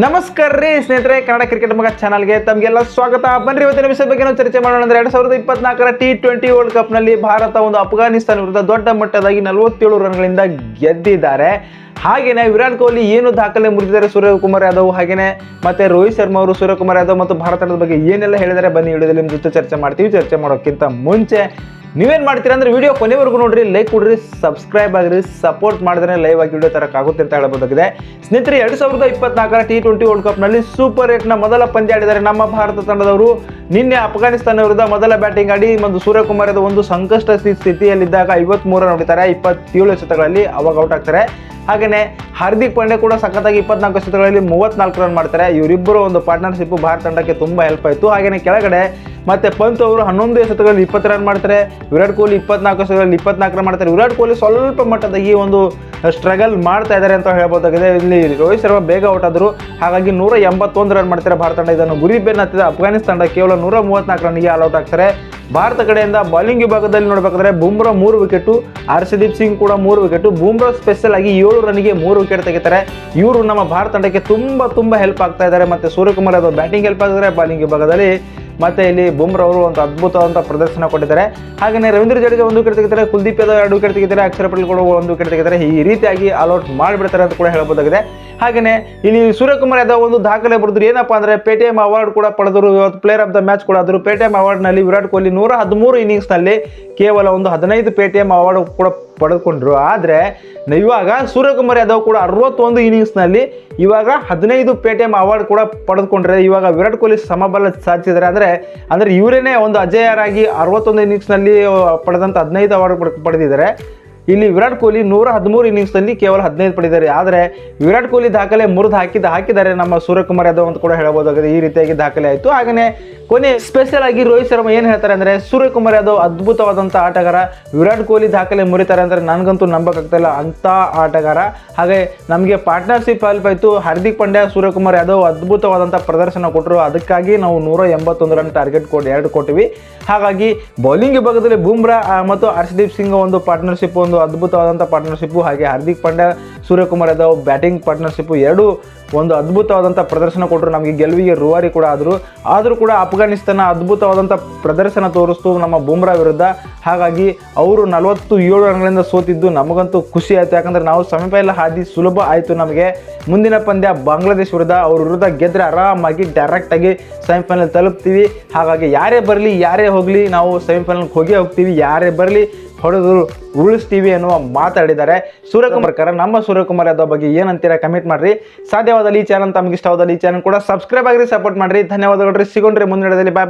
ನಮಸ್ಕಾರ ರೀ ಸ್ನೇಹಿತರೆ, ಕನ್ನಡ ಕ್ರಿಕೆಟ್ ಮಗ ಚಾನಲ್ಗೆ ತಮಗೆಲ್ಲ ಸ್ವಾಗತ. ಬನ್ನಿ ಇವತ್ತಿನ ವಿಷಯದ ಬಗ್ಗೆ ಚರ್ಚೆ ಮಾಡೋಣ ಅಂದ್ರೆ ಎರಡು ಸಾವಿರದ ಇಪ್ಪತ್ನಾಲ್ಕರ ಟಿ ಟ್ವೆಂಟಿ ವರ್ಲ್ಡ್ ಕಪ್ನಲ್ಲಿ ಭಾರತ ಒಂದು ಅಫ್ಘಾನಿಸ್ತಾನ ವಿರುದ್ಧ ದೊಡ್ಡ ಮಟ್ಟದಾಗಿ ನಲವತ್ತೇಳು ರನ್ಗಳಿಂದ ಗೆದ್ದಿದ್ದಾರೆ. ಹಾಗೇನೆ ವಿರಾಟ್ ಕೊಹ್ಲಿ ಏನು ದಾಖಲೆ ಮುರಿದಿದ್ದಾರೆ ಸೂರ್ಯಕುಮಾರ್ ಯಾದವ್ ಹಾಗೇನೆ, ಮತ್ತೆ ರೋಹಿತ್ ಶರ್ಮಾ ಅವರು ಸೂರ್ಯಕುಮಾರ್ ಯಾದವ್ ಮತ್ತು ಭಾರತ ತಂಡದ ಬಗ್ಗೆ ಏನೆಲ್ಲ ಹೇಳಿದ್ದಾರೆ ಬನ್ನಿ ವಿಡಿಯೋದಲ್ಲಿ. ನಿಮ್ಮ ಜೊತೆ ಚರ್ಚೆ ಮಾಡ್ತೀವಿ, ಚರ್ಚೆ ಮಾಡೋಕ್ಕಿಂತ ಮುಂಚೆ ನೀವೇನು ಮಾಡ್ತೀರಾ ಅಂದ್ರೆ ವಿಡಿಯೋ ಕೊನೆವರೆಗೂ ನೋಡ್ರಿ, ಲೈಕ್ ಕೊಡ್ರಿ, ಸಬ್ಸ್ಕ್ರೈಬ್ ಆಗಿರಿ ಸಪೋರ್ಟ್ ಮಾಡಿದ್ರೆ ಲೈವ್ ಆಗಿ ವಿಡಿಯೋ ತರಕ್ಕಾಗುತ್ತೆ ಅಂತ ಹೇಳಬಹುದಾಗಿದೆ ಸ್ನೇಹಿತರೆ, ಎರಡು ಸಾವಿರದ ಇಪ್ಪತ್ನಾಲ್ಕರ ಟಿ ಟ್ವೆಂಟಿ ವರ್ಲ್ಡ್ ಕಪ್ನಲ್ಲಿ ಸೂಪರ್ ಏಟ್ನ ಮೊದಲ ಪಂದ್ಯ ಆಡಿದ್ದಾರೆ ನಮ್ಮ ಭಾರತ ತಂಡದವರು. ನಿನ್ನೆ ಅಫ್ಘಾನಿಸ್ತಾನ ವಿರುದ್ಧ ಮೊದಲ ಬ್ಯಾಟಿಂಗ್ ಆಡಿ ಒಂದು ಸೂರ್ಯಕುಮಾರ್ ಒಂದು ಸಂಕಷ್ಟ ಸ್ಥಿತಿಯಲ್ಲಿದ್ದಾಗ ಸ್ಥಿತಿಯಲ್ಲಿದ್ದಾಗ ಐವತ್ಮೂರ ನೋಡಿದ್ದಾರೆ ಇಪ್ಪತ್ತೇಳು ಶತಕಗಳಲ್ಲಿ ಅವಾಗ ಔಟ್ ಆಗ್ತಾರೆ. ಹಾಗೇನೆ ಹಾರ್ದಿಕ್ ಪಾಂಡ್ಯ ಕೂಡ ಸಖತ್ತಾಗಿ ಇಪ್ಪತ್ನಾಲ್ಕು ಚಿತ್ರಗಳಲ್ಲಿ ಮೂವತ್ನಾಲ್ಕು ರನ್ ಮಾಡ್ತಾರೆ. ಇವರಿಬ್ಬರು ಒಂದು ಪಾರ್ಟ್ನರ್ಶಿಪ್ ಭಾರತ ತಂಡಕ್ಕೆ ತುಂಬಾ ಹೆಲ್ಪ್ ಆಯಿತು. ಹಾಗೆಯೇ ಕೆಳಗಡೆ ಮತ್ತೆ ಪಂತ್ ಅವರು ಹನ್ನೊಂದು ಎಸೆತಗಳಲ್ಲಿ ಇಪ್ಪತ್ತು ರನ್ ಮಾಡ್ತಾರೆ, ವಿರಾಟ್ ಕೊಹ್ಲಿ ಇಪ್ಪತ್ನಾಲ್ಕು ಎಸೆತಗಳಲ್ಲಿ ಇಪ್ಪತ್ನಾಲ್ಕು ರನ್ ಮಾಡ್ತಾರೆ. ವಿರಾಟ್ ಕೊಹ್ಲಿ ಸ್ವಲ್ಪ ಮಟ್ಟದ ಈ ಒಂದು ಸ್ಟ್ರಗಲ್ ಮಾಡ್ತಾ ಇದ್ದಾರೆ ಅಂತ ಹೇಳ್ಬೋದಾಗಿದೆ. ಇಲ್ಲಿ ರೋಹಿತ್ ಶರ್ಮಾ ಬೇಗ ಔಟ್ ಆದರು. ಹಾಗಾಗಿ ನೂರ ಎಂಬತ್ತೊಂದು ರನ್ ಮಾಡ್ತಾರೆ ಭಾರತ ತಂಡ. ಇದನ್ನು ಗುರಿ ಬೆನ್ನತ್ತಿದ ಅಫ್ಘಾನಿಸ್ತಾನ ತಂಡ ಕೇವಲ ನೂರ ಮೂವತ್ನಾಲ್ಕು ರನ್ಗೆ ಆಲ್ ಔಟ್ ಆಗ್ತಾರೆ. ಭಾರತ ಕಡೆಯಿಂದ ಬೌಲಿಂಗ್ ವಿಭಾಗದಲ್ಲಿ ನೋಡಬೇಕಾದ್ರೆ ಬುಮ್ರಾ ಮೂರು ವಿಕೆಟು ಹರ್ಷದೀಪ್ ಸಿಂಗ್ ಕೂಡ ಮೂರು ವಿಕೆಟು ಬುಮ್ರಾ ಸ್ಪೆಷಲ್ ಆಗಿ ಏಳು ರನ್ಗೆ ಮೂರು ವಿಕೆಟ್ ತೆಗಿತಾರೆ. ಇವರು ನಮ್ಮ ಭಾರತ ತಂಡಕ್ಕೆ ತುಂಬ ತುಂಬ ಹೆಲ್ಪ್ ಆಗ್ತಾ ಇದ್ದಾರೆ. ಮತ್ತೆ ಸೂರ್ಯಕುಮಾರ್ ಯಾದವ್ ಬ್ಯಾಟಿಂಗ್ ಹೆಲ್ಪ್ ಆಗಿದ್ದಾರೆ ಬೌಲಿಂಗ್ ವಿಭಾಗದಲ್ಲಿ ಮತ್ತೆ ಇಲ್ಲಿ ಬುಮ್ರಾ ಅವರು ಒಂದು ಅದ್ಭುತವಾದಂಥ ಪ್ರದರ್ಶನ ಕೊಟ್ಟಿದ್ದಾರೆ. ಹಾಗೆ ರವೀಂದ್ರ ಜಡೇಜಾ ಒಂದು ವಿಕೆಟ್ ತೆಗಿತಾರೆ ಕುಲ್ದೀಪ್ ಯಾದವ್ ಎರಡು ವಿಕೆಟ್ ತೆಗಿತಾರೆ ಅಕ್ಷರ ಪಟೇಲ್ ಕೂಡ ಒಂದು ವಿಕೆಟ್ ತೆಗಿತಾರೆ ಈ ರೀತಿಯಾಗಿ ಆಲ್ಔಟ್ ಮಾಡಿಬಿಡ್ತಾರೆ ಅಂತ ಕೂಡ ಹೇಳ್ಬೋದಾಗಿದೆ. ಹಾಗೆಯೇ ಇಲ್ಲಿ ಸೂರ್ಯಕುಮಾರ್ ಯಾದವ್ ಒಂದು ದಾಖಲೆ ಬರೆದ್ರು. ಏನಪ್ಪಾ ಅಂದ್ರೆ ಪೇಟಿಎಂ ಅವಾರ್ಡ್ ಕೂಡ ಪಡೆದರು. ಇವತ್ತು ಪ್ಲೇಯರ್ ಆಫ್ ದ ಮ್ಯಾಚ್ ಕೂಡ ಆದರು. ಪೇಟಿಎಂ ಅವಾರ್ಡ್ನಲ್ಲಿ ವಿರಾಟ್ ಕೊಹ್ಲಿ ನೂರ ಹದಿಮೂರು ಇನ್ನಿಂಗ್ಸ್ನಲ್ಲಿ ಕೇವಲ ಒಂದು ಹದಿನೈದು ಪೇಟಿಎಂ ಅವಾರ್ಡ್ ಕೂಡ ಪಡೆದುಕೊಂಡ್ರು. ಆದರೆ ಇವಾಗ ಸೂರ್ಯಕುಮಾರ್ ಯಾದವ್ ಕೂಡ ಅರವತ್ತೊಂದು ಇನ್ನಿಂಗ್ಸ್ನಲ್ಲಿ ಇವಾಗ ಹದಿನೈದು ಪೇಟಿಎಂ ಅವಾರ್ಡ್ ಕೂಡ ಪಡೆದುಕೊಂಡ್ರೆ. ಇವಾಗ ವಿರಾಟ್ ಕೊಹ್ಲಿ ಸಮಬಲ ಸಾಧಿಸಿದ್ದಾರೆ. ಅಂದರೆ ಅಂದರೆ ಇವರೇನೆ ಒಂದು ಅಜೇಯರಾಗಿ ಅರವತ್ತೊಂದು ಇನ್ನಿಂಗ್ಸ್ನಲ್ಲಿ ಪಡೆದಂಥ ಹದಿನೈದು ಅವಾರ್ಡ್ ಪಡೆದಿದ್ದಾರೆ. ಇಲ್ಲಿ ವಿರಾಟ್ ಕೊಹ್ಲಿ ನೂರ ಹದಿಮೂರು ಇನ್ನಿಂಗ್ಸ್ನಲ್ಲಿ ಕೇವಲ ಹದಿನೈದು ಪಡೆದಿದ್ದಾರೆ. ಆದರೆ ವಿರಾಟ್ ಕೊಹ್ಲಿ ದಾಖಲೆ ಮುರಿದು ಹಾಕಿದ ಹಾಕಿದ್ದಾರೆ. ನಮ್ಮ ಸೂರ್ಯಕುಮಾರ್ ಯಾದವ್ ಅಂತ ಕೂಡ ಹೇಳ್ಬೋದಾಗಿದೆ ಈ ರೀತಿಯಾಗಿ ದಾಖಲೆ ಆಯಿತು. ಹಾಗೆಯೇ ಕೊನೆ ಸ್ಪೆಷಲ್ ಆಗಿ ರೋಹಿತ್ ಶರ್ಮಾ ಏನು ಹೇಳ್ತಾರೆ ಅಂದರೆ, ಸೂರ್ಯಕುಮಾರ್ ಯಾದವ್ ಅದ್ಭುತವಾದಂಥ ಆಟಗಾರ. ವಿರಾಟ್ ಕೊಹ್ಲಿ ದಾಖಲೆ ಮುರಿತಾರೆ ಅಂದರೆ ನನಗಂತೂ ನಂಬಕ್ಕಾಗ್ತಾ ಇಲ್ಲ. ಅಂಥ ಆಟಗಾರ. ಹಾಗೆ ನಮಗೆ ಪಾರ್ಟ್ನರ್ಶಿಪ್ ಹೆಲ್ಪ್ ಆಯಿತು. ಹಾರ್ದಿಕ್ ಪಾಂಡ್ಯ, ಸೂರ್ಯಕುಮಾರ್ ಯಾದವ್ ಅದ್ಭುತವಾದಂಥ ಪ್ರದರ್ಶನ ಕೊಟ್ಟರು ಅದಕ್ಕಾಗಿ ನಾವು ನೂರ ಎಂಬತ್ತೊಂದು ರನ್ ಟಾರ್ಗೆಟ್ ಕೊಟ್ಟು ಎರಡು ಕೊಟ್ಟಿವಿ. ಹಾಗಾಗಿ ಬೌಲಿಂಗ್ ವಿಭಾಗದಲ್ಲಿ ಬೂಮ್ರಾ ಮತ್ತು ಹರ್ಷದೀಪ್ ಸಿಂಗ್ ಒಂದು ಪಾರ್ಟ್ನರ್ಶಿಪ್ ಅದ್ಭುತವಾದಂಥ ಪಾರ್ಟ್ನರ್ಶಿಪ್ಪು ಹಾಗೆ ಹಾರ್ದಿಕ್ ಪಾಂಡ್ಯ, ಸೂರ್ಯಕುಮಾರ್ ಯಾದವ್ ಬ್ಯಾಟಿಂಗ್ ಪಾರ್ಟ್ನರ್ಶಿಪ್ ಎರಡು ಒಂದು ಅದ್ಭುತವಾದಂಥ ಪ್ರದರ್ಶನ ಕೊಟ್ಟರು ನಮಗೆ ಗೆಲುವಿಗೆ ರೂವಾರಿ ಕೂಡ ಆದರು. ಆದರೂ ಕೂಡ ಅಫ್ಘಾನಿಸ್ತಾನ ಅದ್ಭುತವಾದಂಥ ಪ್ರದರ್ಶನ ತೋರಿಸ್ತು ನಮ್ಮ ಬುಮ್ರಾ ವಿರುದ್ಧ. ಹಾಗಾಗಿ ಅವರು ನಲವತ್ತು ಏಳು ರನ್ಗಳಿಂದ ಸೋತಿದ್ದು ನಮಗಂತೂ ಖುಷಿ ಆಯಿತು. ಯಾಕಂದರೆ ನಾವು ಸೆಮಿಫೈನಲ್ ಹಾದಿ ಸುಲಭ ಆಯಿತು ನಮಗೆ. ಮುಂದಿನ ಪಂದ್ಯ ಬಾಂಗ್ಲಾದೇಶ್ ವಿರುದ್ಧ ಅವ್ರ ವಿರುದ್ಧ ಗೆದ್ದರೆ ಆರಾಮಾಗಿ ಡೈರೆಕ್ಟಾಗಿ ಸೆಮಿಫೈನಲ್ ತಲುಪ್ತೀವಿ. ಹಾಗಾಗಿ ಯಾರೇ ಬರಲಿ, ಯಾರೇ ಹೋಗಲಿ, ನಾವು ಸೆಮಿಫೈನಲ್ಗೆ ಹೋಗೇ ಹೋಗ್ತೀವಿ. ಯಾರೇ ಬರಲಿ ಹೊಡೆದು ಉರುಳಿಸ್ತೀವಿ ಅನ್ನುವ ಮಾತಾಡಿದ್ದಾರೆ ಸೂರ್ಯಕುಮಾರ್ ಕರ. ನಮ್ಮ ಸೂರ್ಯಕುಮಾರ್ ಯಾದವ್ ಬಗ್ಗೆ ಏನಂತೀರಾ ಕಮೆಂಟ್ ಮಾಡ್ರಿ. ಸಾಧ್ಯವಾದಲ್ಲಿ ಈ ಚಾನಲ್ ತಮಗೆ ಇಷ್ಟವಾದಲ್ಲಿ ಈ ಚಾನಲ್ ಕೂಡ ಸಬ್ಸ್ಕ್ರೈಬ್ ಆಗಿರಿ ಸಪೋರ್ಟ್ ಮಾಡ್ರಿ. ಧನ್ಯವಾದಗಳು ಸಿಗೋಣ್ರಿ ಮುಂದಿನ ಬಾಯ್ ಬಾಯ್